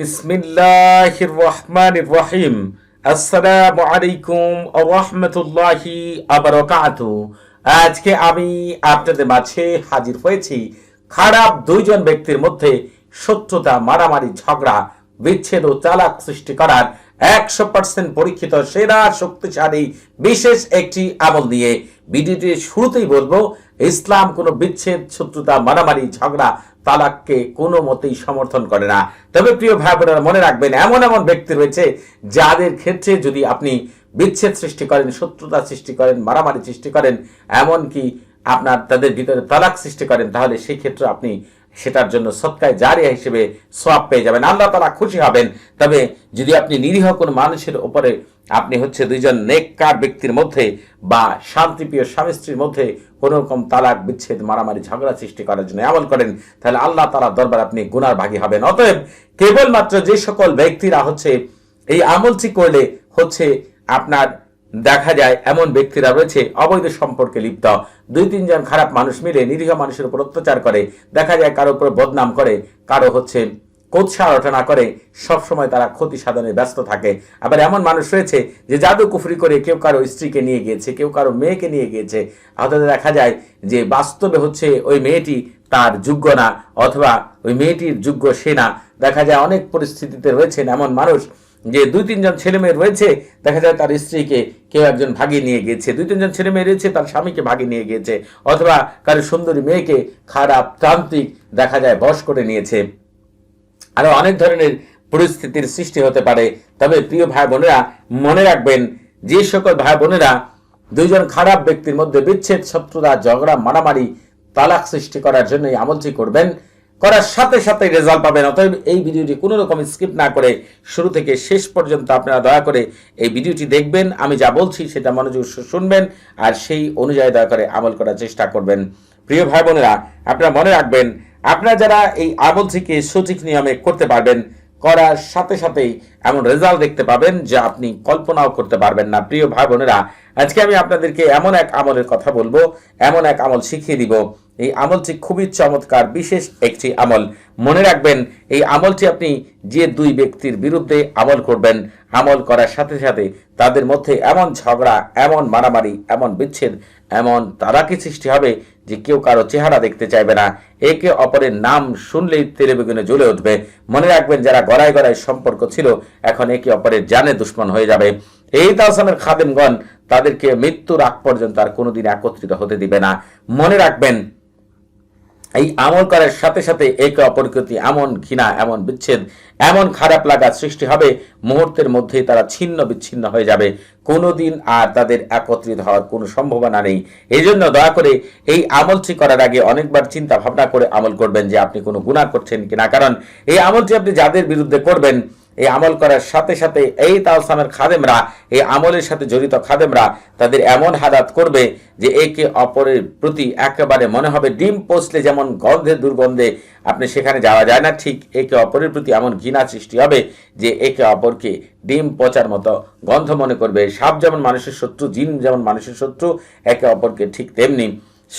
বিসমিল্লাহির রহমানির রহিম আসসালামু আলাইকুম রাহমাতুল্লাহি ওয়া বারাকাতুহু। আজকে আমি আপনাদের মাঝে হাজির হয়েছি খারাপ দুইজন ব্যক্তির মধ্যে শত্রুতা, মারামারি, ঝগড়া, বিচ্ছেদ ও চালাক সৃষ্টি করার একশো পার্সেন্ট পরীক্ষিত, সেরা, শক্তিশালী, বিশেষ একটি আমল নিয়ে ভিডিওটির শুরুতেই বলব, ইসলাম কোনো বিচ্ছেদ, শত্রুতা, মারামারি, ঝগড়া তালাককে কোনো মতেই সমর্থন করে না। তবে প্রিয় ভাই বোনেরা মনে রাখবেন, এমন এমন ব্যক্তি রয়েছে যাদের ক্ষেত্রে যদি আপনি বিচ্ছেদ সৃষ্টি করেন, শত্রুতা সৃষ্টি করেন, মারামারি সৃষ্টি করেন, এমনকি আপনার তাদের ভিতরে তালাক সৃষ্টি করেন, তাহলে সেই ক্ষেত্রে আপনি সেটার জন্য সৎকায় জারিয়া হিসেবে সোয়াব পেয়ে যাবেন। আল্লাহ তালা খুশি হবেন। তবে যদি আপনি নিরীহ কোনো মানুষের উপরে আপনি হচ্ছে দুইজন নেককার ব্যক্তির মধ্যে বা শান্তিপ্রিয় স্বামী স্ত্রীর মধ্যে কোনো রকম তালাক, বিচ্ছেদ, মারামারি, ঝগড়া সৃষ্টি করার জন্য আমল করেন, তাহলে আল্লাহ তালার দরবার আপনি গুনার ভাগী হবেন। অতএব কেবলমাত্র যে সকল ব্যক্তিরা হচ্ছে এই আমলটি করলে হচ্ছে আপনার দেখা যায়, এমন ব্যক্তিরা রয়েছে, অবৈধ সম্পর্কে লিপ্ত। দুই তিনজন খারাপ মানুষ মিলে নিরীহ মানুষের উপর অত্যাচার করে। দেখা যায় কারও উপর বদনাম করে, কারও হচ্ছে কোৎসা রচনা করে। সবসময় তারা ক্ষতি সাধনে ব্যস্ত থাকে। আবার এমন মানুষ রয়েছে যে জাদু কুফরি করে কেউ কারও স্ত্রীকে নিয়ে গিয়েছে, কেউ কারও মেয়েকে নিয়ে গিয়েছে। অথবা দেখা যায় যে বাস্তবে হচ্ছে ওই মেয়েটি তার যোগ্য না, অথবা ওই মেয়েটির যোগ্য সে না। দেখা যায় অনেক পরিস্থিতিতে রয়েছেন এমন মানুষ যে দুই তিনজন ছেলে মেয়ে রয়েছে, দেখা যায় তার স্ত্রীকে কেউ একজন ভাগিয়ে নিয়ে গিয়েছে দুই তিনজন ছেলে মেয়ে রয়েছে, তার স্বামীকে ভাগিয়ে নিয়ে গিয়েছে অথবা কারও সুন্দরী মেয়েকে খারাপ তান্ত্রিক দেখা যায় বশ করে নিয়েছে। আরও অনেক ধরনের পরিস্থিতির সৃষ্টি হতে পারে। তবে প্রিয় ভাই বোনেরা, মনে রাখবেন, যে সকল ভাই বোনেরা দুইজন খারাপ ব্যক্তির মধ্যে বিচ্ছেদ, শত্রুতা, ঝগড়া, মারামারি, তালাক সৃষ্টি করার জন্য এই আমলটি করবেন। করার সাথে সাথে রেজাল্ট পাবেন। অতএব এই ভিডিওটি কোনো রকম স্কিপ না করে শুরু থেকে শেষ পর্যন্ত আপনারা দয়া করে এই ভিডিওটি দেখবেন। আমি যা বলছি সেটা মনোযোগ শুনবেন আর সেই অনুযায়ী দয়া করে আমল করার চেষ্টা করবেন। প্রিয় ভাই বোনেরা, আপনারা মনে রাখবেন, আপনারা যারা এই আমল থেকে সঠিক নিয়মে করতে পারবেন, করার সাথে সাথেই এমন রেজাল্ট দেখতে পাবেন যা আপনি কল্পনাও করতে পারবেন না। প্রিয় ভাই বোনেরা, আজকে আমি আপনাদেরকে এমন এক আমলের কথা বলব, এমন এক আমল শিখিয়ে দিব এই আমলটি খুবই চমৎকার, বিশেষ একটি আমল। মনে রাখবেন, এই আমলটি আপনি যে দুই ব্যক্তির বিরুদ্ধে আমল করবেন, আমল করার সাথে সাথে তাদের মধ্যে এমন ঝগড়া, এমন মারামারি, এমন বিচ্ছেদ, এমন তারাকি সৃষ্টি হবে যে কেউ কারও চেহারা দেখতে চাইবে না। একে অপরের নাম শুনলেই তেলে বেগুনে জ্বলে উঠবে। মনে রাখবেন, যারা গড়ায় গড়ায় সম্পর্ক ছিল, এখন একে অপরের জানে দুশ্মন হয়ে যাবে। এই তাহসানের খাদেমগণ তাদেরকে মৃত্যুর আগ পর্যন্ত আর কোনোদিন একত্রিত হতে দিবে না। মনে রাখবেন এই আমল করার সাথে সাথে একে অপরকৃতি এমন ঘৃণা, এমন বিচ্ছেদ, এমন খারাপ লাগা সৃষ্টি হবে, মুহূর্তের মধ্যেই তারা ছিন্ন বিচ্ছিন্ন হয়ে যাবে। কোনোদিন আর তাদের একত্রিত হওয়ার কোনো সম্ভাবনা নেই। এই জন্য দয়া করে এই আমলটি করার আগে অনেকবার চিন্তা ভাবনা করে আমল করবেন যে আপনি কোনো গুণা করছেন কিনা। কারণ এই আমলটি আপনি যাদের বিরুদ্ধে করবেন এই আমল করার সাথে সাথে এই তালসামের খাদেমরা, এই আমলের সাথে জড়িত খাদেমরা তাদের এমন হাদাত করবে যে একে অপরের প্রতি একেবারে মনে হবে ডিম পোষলে যেমন গন্ধে দুর্গন্ধে আপনি সেখানে যাওয়া যায় না, ঠিক একে অপরের প্রতি এমন ঘৃণা সৃষ্টি হবে যে একে অপরকে ডিম পচার মতো গন্ধ মনে করবে। সাপ যেমন মানুষের শত্রু, জিন যেমন মানুষের শত্রু, একে অপরকে ঠিক তেমনি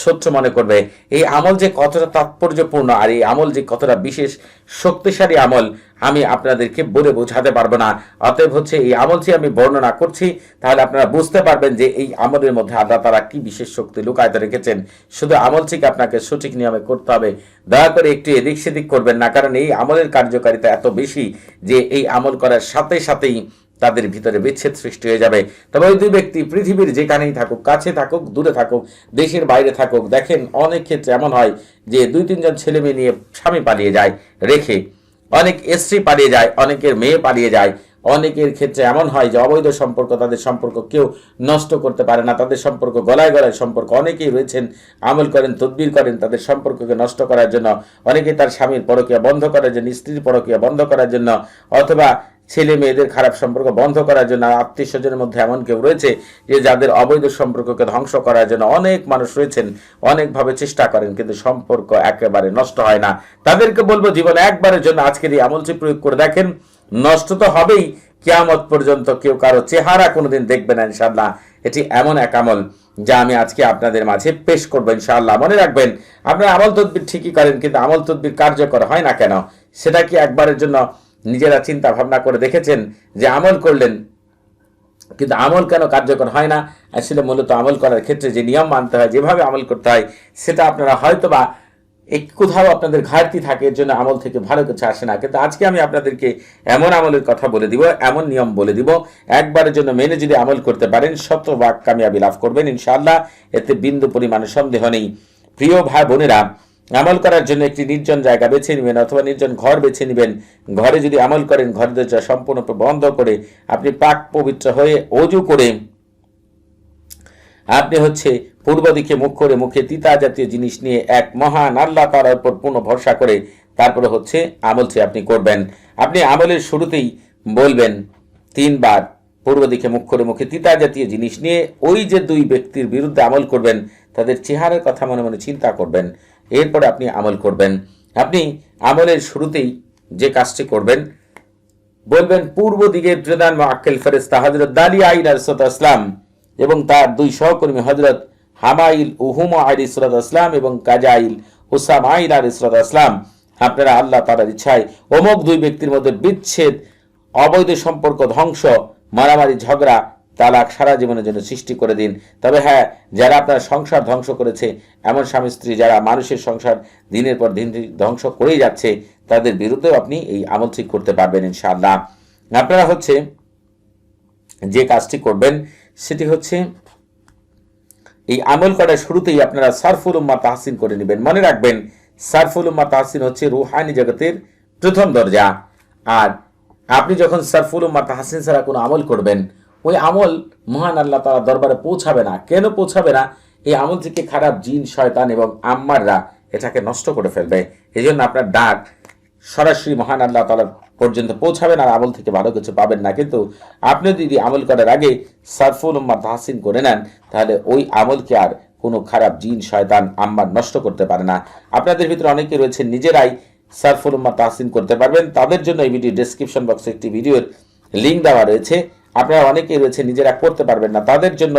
সত্য মনে করবে। এই আমল যে কতটা তাৎপর্যপূর্ণ আর এই আমল যে কতটা বিশেষ শক্তিশালী আমল, আমি আপনাদেরকে বলে বোঝাতে পারব না। অতএব হচ্ছে এই আমল আমলটি আমি বর্ণনা করছি, তাহলে আপনারা বুঝতে পারবেন যে এই আমলের মধ্যে আল্লাহ তারা কি বিশেষ শক্তি লুকায়তে রেখেছেন। শুধু আমল আমলটিকে আপনাকে সঠিক নিয়মে করতে হবে। দয়া করে একটু এদিক সেদিক করবেন না, কারণ এই আমলের কার্যকারিতা এত বেশি যে এই আমল করার সাথে সাথেই তাদের ভিতরে বিচ্ছেদ সৃষ্টি হয়ে যাবে। তবে ওই দুই ব্যক্তি পৃথিবীর যেখানেই থাকুক, কাছে থাকুক, দূরে থাকুক, দেশের বাইরে থাকুক, দেখেন অনেক ক্ষেত্রে এমন হয় যে দুই, তিনজন ছেলে মেয়ে নিয়ে স্বামী পালিয়ে যায় রেখে। অনেক স্ত্রী পালিয়ে যায়, অনেকের মেয়ে পালিয়ে যায়। অনেকের ক্ষেত্রে এমন হয় যে অবৈধ সম্পর্ক, তাদের সম্পর্ক কেউ নষ্ট করতে পারে না, তাদের সম্পর্ক গলায় গলায় সম্পর্ক। অনেকেই রয়েছেন, আমল করেন, তদবির করেন, তাদের সম্পর্ককে নষ্ট করার জন্য। অনেকে তার স্বামীর পরকিয়া বন্ধ করার জন্য, স্ত্রীর পরকিয়া বন্ধ করার জন্য, অথবা ছেলে মেয়েদের খারাপ সম্পর্ক বন্ধ করার জন্য আত্মীয় স্বজনের মধ্যে এমন কেউ রয়েছে যে যাদের অবৈধ সম্পর্ককে ধ্বংস করার জন্য অনেক মানুষ রয়েছেন, অনেকভাবে চেষ্টা করেন, কিন্তু সম্পর্ক একেবারে নষ্ট হয় না। তাদেরকে বলব জীবনে একবারের জন্য আজকের এই আমলটি প্রয়োগ করে দেখেন, নষ্ট তো হবেই, কেয়ামত পর্যন্ত কেউ কারও চেহারা কোনোদিন দেখবে না ইনশাল্লাহ এটি এমন এক আমল যা আমি আজকে আপনাদের মাঝে পেশ করব ইনশাআল্লাহ। মনে রাখবেন, আপনারা আমল তদবির ঠিকই করেন, কিন্তু আমল তদবির কার্যকর হয় না কেন? সেটা কি একবারের জন্য নিজেরা চিন্তা ভাবনা করে দেখেছেন যে আমল করলেন। কিন্তু আমল কেন কার্যকর হয় না? আসলে মূলত আমল করার ক্ষেত্রে যে নিয়ম মানতে হয়, যেভাবে আমল করতে হয়, সেটা আপনারা হয়তো বা এক কোথাও আপনাদের ঘাটতি থাকে, এর জন্য আমল থেকে ভালো কিছু আসে না। কিন্তু আজকে আমি আপনাদেরকে এমন আমলের কথা বলে দিব, এমন নিয়ম বলে দিব, একবারের জন্য মেনে যদি আমল করতে পারেন শতভাগ কামিয়াবি লাভ করবেন, ইনশাআল্লাহ। এতে বিন্দু পরিমাণে সন্দেহ নেই। প্রিয় ভাই বোনেরা আমল করার জন্য একটি নির্জন জায়গা বেছে নেবেন অথবা নির্জন ঘর বেছে নেবেন। ঘরে যদি আমল করেন, ঘর দরজা সম্পূর্ণ বন্ধ করে আপনি পাক পবিত্র হয়ে অজু করে আপনি হচ্ছে পূর্ব দিকে মুখ করে মুখে তিতা জাতীয় জিনিস নিয়ে এক মহান আল্লাহ করার উপর পূর্ণ ভরসা করে তারপরে হচ্ছে আমলটি আপনি করবেন। আপনি আমলের শুরুতেই বলবেন তিনবার, পূর্ব দিকে মুখ করে মুখে তিতা জাতীয় জিনিস নিয়ে ওই যে দুই ব্যক্তির বিরুদ্ধে আমল করবেন, তাদের চেহারার কথা মনে মনে চিন্তা করবেন। এরপরে আপনি আমল করবেন। আপনি আমলের শুরুতেই যে কাজটি করবেন, বলবেন, পূর্ব দিকের প্রধান আক্কেল ফেরেস্তা হজরত দালি আইন আসলাম এবং তার দুই সহকর্মী হজরত হামাইল উহুমা আলী ইসরাত আসলাম এবং কাজাইল হুসাম আইন আর ইসরাত আসলাম আপনারা আল্লাহ তালার ইচ্ছায় অমুক দুই ব্যক্তির মধ্যে বিচ্ছেদ, অবৈধ সম্পর্ক ধ্বংস, মারামারি, ঝগড়া তালাক সারা জীবনের জন্য সৃষ্টি করে দিন। তবে হ্যাঁ যারা আপনার সংসার ধ্বংস করেছে, এমন স্বামী স্ত্রী যারা মানুষের সংসার দিনের পর দিন ধ্বংস করেই যাচ্ছে, তাদের বিরুদ্ধেও আপনি এই আমল ঠিক করতে পারবেন ইনশাআল্লাহ। আপনারা হচ্ছে যে কাজটি করবেন, সেটি হচ্ছে এই আমল করার শুরুতেই আপনারা সারফুল উম্মা তাহসিন করে নেবেন। মনে রাখবেন, সারফুল উম্মা তাহসিন হচ্ছে রুহানি জগতের প্রথম দরজা। আর আপনি যখন সারফুল উম্মা তাহসিন ছাড়া কোনো আমল করবেন ওই আমল মহান আল্লাহ তালা দরবারে পৌঁছাবে না। কেন পৌঁছাবে না? এই আমল থেকে খারাপ জিন, শয়তান এবং আম্মাররা এটাকে নষ্ট করে ফেলবে। এই জন্য আপনার ডাক সরাসরি মহান আল্লাহ তালা পর্যন্ত পৌঁছাবেন আর আমল থেকে ভালো কিছু পাবেন না। কিন্তু আপনি যদি আমল করার আগে সারফুল উম্মা তাহসিন করে নেন, তাহলে ওই আমলকে আর কোনো খারাপ জিন, শয়তান, আম্মার নষ্ট করতে পারে না। আপনাদের ভিতরে অনেকে রয়েছে নিজেরাই সারফুল উম্মা তাহসিন করতে পারবেন। তাদের জন্য এই ভিডিও ডেসক্রিপশন বক্সে একটি ভিডিওর লিঙ্ক দেওয়া রয়েছে। আপনারা অনেকেই রয়েছে নিজেরা করতে পারবেন না। তাদের জন্য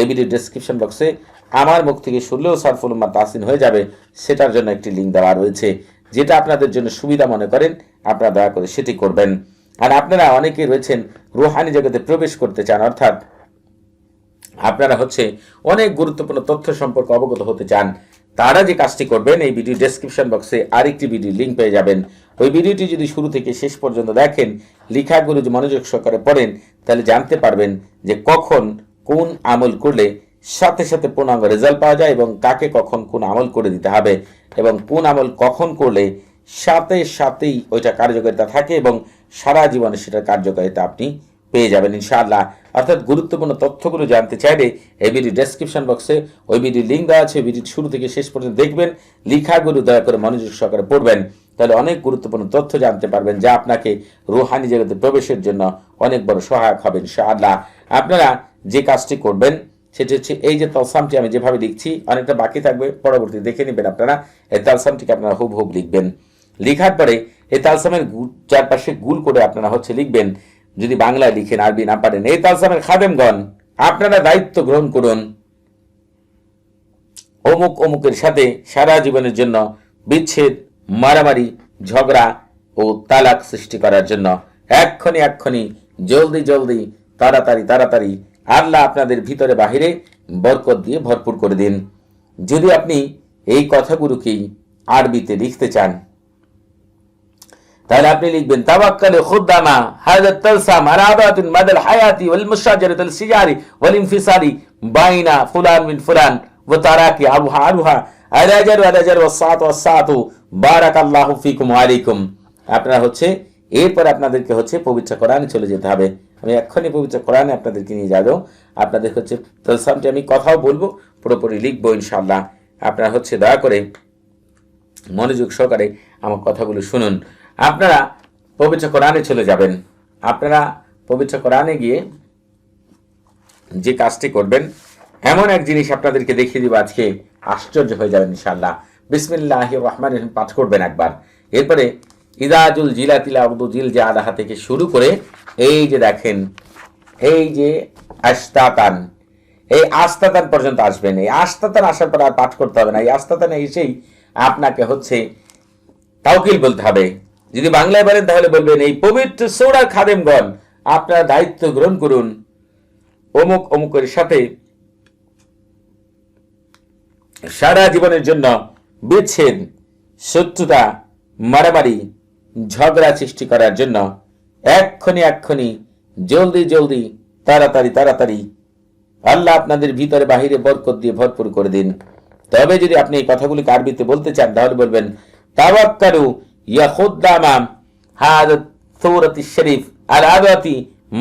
এই ভিডিও ডেসক্রিপশন বক্সে আমার মুখ থেকে শুনলেও সারফুল উম্মা তাহসিন হয়ে যাবে, সেটার জন্য একটি লিঙ্ক দেওয়া রয়েছে, যেটা আপনাদের জন্য সুবিধা মনে করেন, আপনারা দয়া করে সেটি করবেন। আর আপনারা অনেকেই রয়েছেন, রুহানি জগতে প্রবেশ করতে চান, অর্থাৎ আপনারা হচ্ছে অনেক গুরুত্বপূর্ণ তথ্য সম্পর্কে অবগত হতে চান, তারা যে কাজটি করবেন, এই ভিডিও ডেসক্রিপশন বক্সে আরেকটি ভিডিও লিঙ্ক পেয়ে যাবেন। ওই ভিডিওটি যদি শুরু থেকে শেষ পর্যন্ত দেখেন লেখাগুলো যদি মনোযোগ সহকারে পড়েন, তাহলে জানতে পারবেন যে কখন কোন আমল করলে সাথে সাথে পূর্ণাঙ্গ রেজাল্ট পাওয়া যায় এবং কাকে কখন কোন আমল করে দিতে হবে এবং কোন আমল কখন করলে সাথে সাথেই ওইটা কার্যকারিতা থাকে এবং সারা জীবনে সেটার কার্যকারিতা আপনি পেয়ে যাবেন ইনশাআল্লাহ। অর্থাৎ গুরুত্বপূর্ণ তথ্যগুলো জানতে চাইলে এই ভিডিও ডেসক্রিপশন বক্সে ওই ভিডিও লিঙ্ক দেওয়া আছে। ভিডিও শুরু থেকে শেষ পর্যন্ত দেখবেন। লেখাগুলো দয়া করে মনোযোগ সহকারে পড়বেন। তাহলে অনেক গুরুত্বপূর্ণ তথ্য জানতে পারবেন যা আপনাকে রুহানি জগতে প্রবেশের জন্য অনেক বড় সহায়ক হবে, ইনশাআল্লাহ। আপনারা যে কাজটি করবেন, সেটি হচ্ছে এই যে তলসামটি আমি যেভাবে লিখছি, অনেকটা বাকি থাকবে, পরবর্তী দেখে নেবেন আপনারা। এই তালসামটিকে আপনারা হুব হুব লিখবেন। লিখার পরে এই তালসামের চারপাশে গুল করে আপনারা হচ্ছে লিখবেন, যদি বাংলায় লিখেন, আরবি না পারেন। এই তালসামের খাদেমগণ, আপনারা দায়িত্ব গ্রহণ করুন। অমুক অমুকের সাথে সারা জীবনের জন্য বিচ্ছেদ মারামারি, ঝগড়া ও তালাক সৃষ্টি করার জন্য এক্ষণি এক্ষণি জলদি জলদি, তাড়াতাড়ি তাড়াতাড়ি আল্লাহ আপনাদের ভিতরে বাহিরে বরকত দিয়ে ভরপুর করে দিন। যদি আপনি এই কথাগুলোকেই আরবিতে লিখতে চান, তাহলে আপনি লিখবেন, তাওয়াক্কাল খুদ্দামা হাযা তালসাম মাদাল হায়াতি ওয়াল মুশাজারাতুল সিজারি ওয়াল ইনফিসারি বাইনা ফুলান মিন ফুলান ওয়া তারাকি আরুহা আরুহা আলাজার আলাজার ওয়াসাত ওয়াসাতু বারাকাল্লাহু ফিকুম আলাইকুম। আপনারা হচ্ছে, এরপর আপনাদেরকে হচ্ছে পবিত্র কোরআনে চলে যেতে হবে। আমি এক্ষুনি পবিত্র কোরআনে আপনাদেরকে নিয়ে যাব। আপনাদের হচ্ছে আমি কথাও বলব, পুরোপুরি লিখব ইনশাল্লাহ আপনারা হচ্ছে দয়া করে মনোযোগ সহকারে আমার কথাগুলো শুনুন। আপনারা পবিত্র কোরআনে চলে যাবেন। আপনারা পবিত্র কোরআনে গিয়ে যে কাজটি করবেন, এমন এক জিনিস আপনাদেরকে দেখিয়ে দিব আজকে। আশ্চর্য হয়ে যাবেন ইনশাআল্লাহ। বিসমিল্লাহ রহমান রহিম পাঠ করবেন একবার। এরপরে ইদাজুল জিলাতিলা আব্দু জিল জাদাহা থেকে শুরু করে, এই যে দেখেন, এই যে আস্তাতান এই আস্তাতান পর্যন্ত আসবেন। এই আস্তাতান আসার পর আর পাঠ করতে হবে না। এই আস্তাতানে এসেই আপনাকে হচ্ছে তাওকিল বলতে হবে। যদি বাংলায় বলেন তাহলে বলবেন, এই পবিত্র সৌরার খাদেমগণ, আপনারা দায়িত্ব গ্রহণ করুন। অমুক অমুকের সাথে সারা জীবনের জন্য বিচ্ছেদ, শত্রুতা, মারামারি, ঝগড়া সৃষ্টি করার জন্য এক্ষণি এক্ষণি জলদি জলদি তাড়াতাড়ি তাড়াতাড়ি আল্লাহ আপনাদের ভিতরে বাহিরে বরকত দিয়ে ভরপুর করে দিন। তবে যদি আপনি এই কথাগুলি আরবিতে বলতে চান, তাহলে বলবেন, তাওয়াক্কালু ইয়া খুদ্দামা হাদ সূরাতি শরীফ আল আদাতি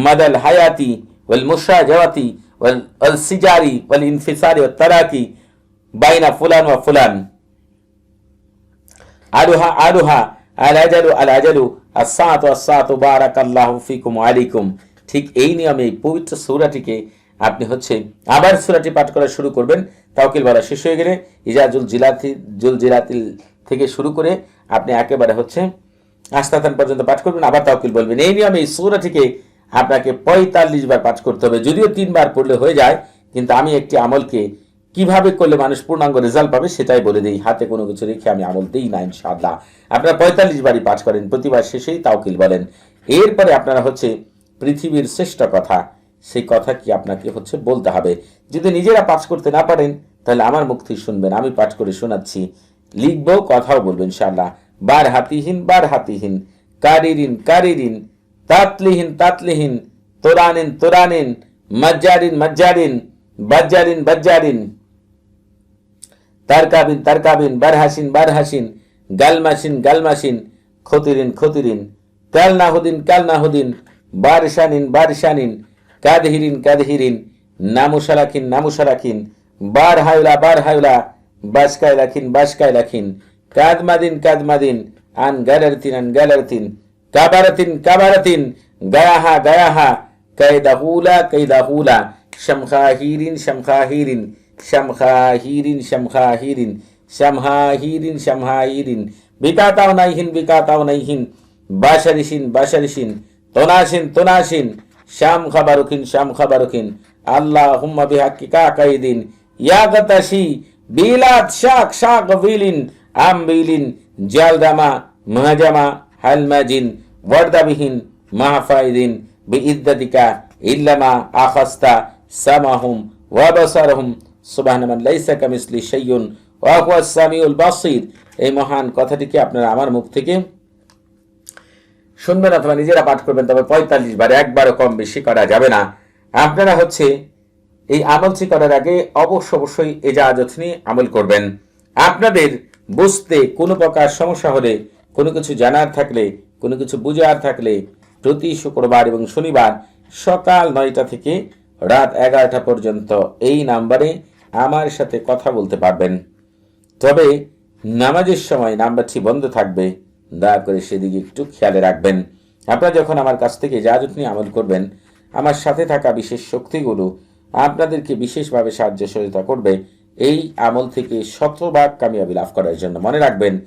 মাদাল হায়াতি ওয়াল মুশাজাওয়াতি ওয়াল ওয়াল সিজারি ওয়াল ইনফিসারি ওয়াত তারাকি বাইনা ফুলান ওয়া ফুলান। আরুহা আরুহা আল আজালু আল আজালু আসাত আসাত বারাকাল্লাহু ফিকুম আলাইকুম। ঠিক এই নিয়মে এই পবিত্র সূরাটিকে আপনি হচ্ছে আবার সূরাটি পাঠ করা শুরু করবেন। তাওকিল বলা শেষ হয়ে গেলে ইজাজুল জিলাতি, জুল জিলাতিল থেকে শুরু করে আপনি একেবারে হচ্ছে আস্তাতান পর্যন্ত পাঠ করবেন। আবার তাওকিল বলবেন, এই নিয়মে এই সূরাটিকে আপনাকে পঁয়তাল্লিশ বার পাঠ করতে হবে। যদিও তিনবার পড়লে হয়ে যায়, কিন্তু আমি একটি আমলকে কীভাবে করলে মানুষ পূর্ণাঙ্গ রেজাল্ট পাবে সেটাই বলে দিই। হাতে কোনো কিছু রেখে আমি আমল দিই না, ইনশাআল্লাহ। আপনারা পঁয়তাল্লিশ বারই পাঠ করেন, প্রতিবার শেষেই তাওকিল বলেন। এরপরে আপনারা হচ্ছে পৃথিবীর শ্রেষ্ঠ কথা, সেই কথা কি আপনাকে হচ্ছে বলতে হবে। যদি নিজেরা পাঠ করতে না পারেন, তাহলে আমার মুখ থেকে শুনবেন, আমি পাঠ করে শোনাচ্ছি। লিখব, কথাও বলবেন ইনশাআল্লাহ। বার হাতিহীন বার হাতিহীন। কারিরিন কারিরিন। তাতলিহীন তাতলিহীন। তোরানিন তোরানিন। মজ্জারিন মজ্জারিন। বাজ্জারিন বাজ্জারিন। তারকাবিন তারকাবিন, বারহাসিন বারহাসিন, গালমাসিন গালমাসিন, খতিরিন খতিরিন কালনাহুদিন কালনাহুদিন বারশানিন বারশানিন কাদহিরিন কাদহিরিন নামুসারাখিন নামুসারাখিন বার হায়লা বার হায়লা বাসকায় রাখিন বাসকায় রাখিন কাদমাদিন কাদমাদিন আন গালারতিন আন গালারতিন কাবারাতিন কাবারাতিন, গায়াহা গায়াহা, কায়দাহুলা কায়দাহুলা, শামখাহিরিন শামখাহিরিন শামখাহিরিন শামখাহিরিন শামহাহিরিন শামহাহিরিন। বিকাতাও নাইহিন বিকাতাও নাইহিন। বাশারিসিন বাশারিসিন তোনাসিন তোনাসিন শাম খাবারুকিন শাম খাবারুকিন আল্লাহ হুম্মা বিহাক্কি কাকাইদিন। ইয়া গাতাশি বিলাত শাক শাক বিলিন আম বিলিন জালদামা, মাজামা, হালমাজিন। ওয়ার্দাবিহীন, মাহফাইদিন। বিইদ্দাতিকা ইল্লামা আখাস্তা সামাহুম ওয়াবাসারহুম সুবহানামান লাইসা কামিসলি শাইউন, ওয়া হুয়াস সামিউল বাসীর। এই মহান কথাটিকে আপনারা আমার মুখ থেকে শুনবেন অথবা নিজেরা পাঠ করবেন, তবে পঁয়তাল্লিশ বার একবারও কম বেশি করা যাবে না। আপনারা হচ্ছে এই আমলটি করার আগে অবশ্য অবশ্যই এজাজত নিয়ে আমল করবেন। আপনাদের বুঝতে কোনো প্রকার সমস্যা হলে, কোনো কিছু জানার থাকলে, কোনো কিছু বুঝার থাকলে, প্রতি শুক্রবার এবং শনিবার সকাল নয়টা থেকে রাত এগারোটা পর্যন্ত এই নাম্বারে আমার সাথে কথা বলতে পারবেন। তবে নামাজের সময় নাম্বারটি বন্ধ থাকবে। দয়া করে সেদিকে একটু খেয়ালে রাখবেন। আপনারা যখন আমার কাছ থেকে যা নিয়ে আমল করবেন, আমার সাথে থাকা বিশেষ শক্তিগুলো আপনাদেরকে বিশেষভাবে সাহায্য সহযোগিতা করবে। এই আমল থেকে শতভাগ কামিয়াবি লাভ করার জন্য মনে রাখবেন।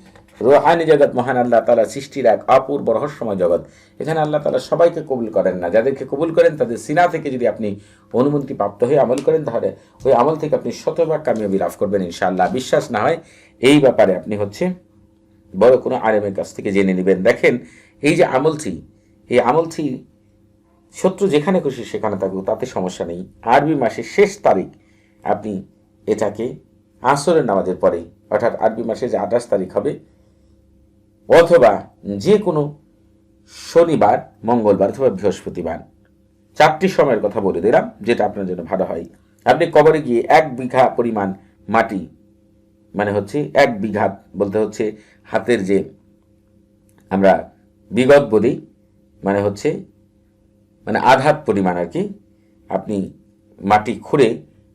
রোহানি জগৎ মহান আল্লাহ তালা সৃষ্টির এক অপূর্ব রহস্যময় জগৎ। এখানে আল্লাহ তালা সবাইকে কবুল করেন না। যাদেরকে কবুল করেন, তাদের সিনা থেকে যদি আপনি অনুমতি প্রাপ্ত হয়ে আমল করেন, তাহলে ওই আমল থেকে আপনি শতভাগ কামিয়াবি লাভ করবেন ইনশাআল্লাহ। বিশ্বাস না হয় এই ব্যাপারে আপনি হচ্ছে বড় কোনো আলেমের কাছ থেকে জেনে নেবেন। দেখেন, এই যে আমলটি, এই আমলটি শত্রু যেখানে খুশি সেখানে থাকুক, তাতে সমস্যা নেই। আরবি মাসের শেষ তারিখ আপনি এটাকে আসরের নামাজের পরে অর্থাৎ আরবি মাসে যে আঠাশ তারিখ হবে অথবা যে কোনো শনিবার, মঙ্গলবার অথবা বৃহস্পতিবার। চারটি সময়ের কথা বলে দিলাম, যেটা আপনার জন্য ভালো হয়। আপনি কবরে গিয়ে এক বিঘা পরিমাণ মাটি মানে হচ্ছে এক বিঘা বলতে হচ্ছে হাতের যে আমরা বিগত বলি মানে হচ্ছে মানে আধাত পরিমাণ আর কি, আপনি মাটি খুঁড়ে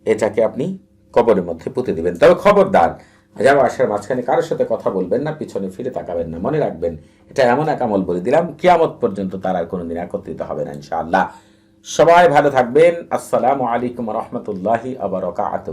এটাকে আপনি কবরের মধ্যে পুঁতে দিবেন। তবে খবরদার যারা আসার মাঝখানে কারোর সাথে কথা বলবেন না, পিছনে ফিরে তাকাবেন না। মনে রাখবেন, এটা এমন এক আমল বলে দিলাম, কিয়ামত পর্যন্ত তারা কোনোদিন একত্রিত হবে না, ইনশাআল্লাহ। সবাই ভালো থাকবেন। আসসালামু আলাইকুম রহমতুল্লাহি আবরকাত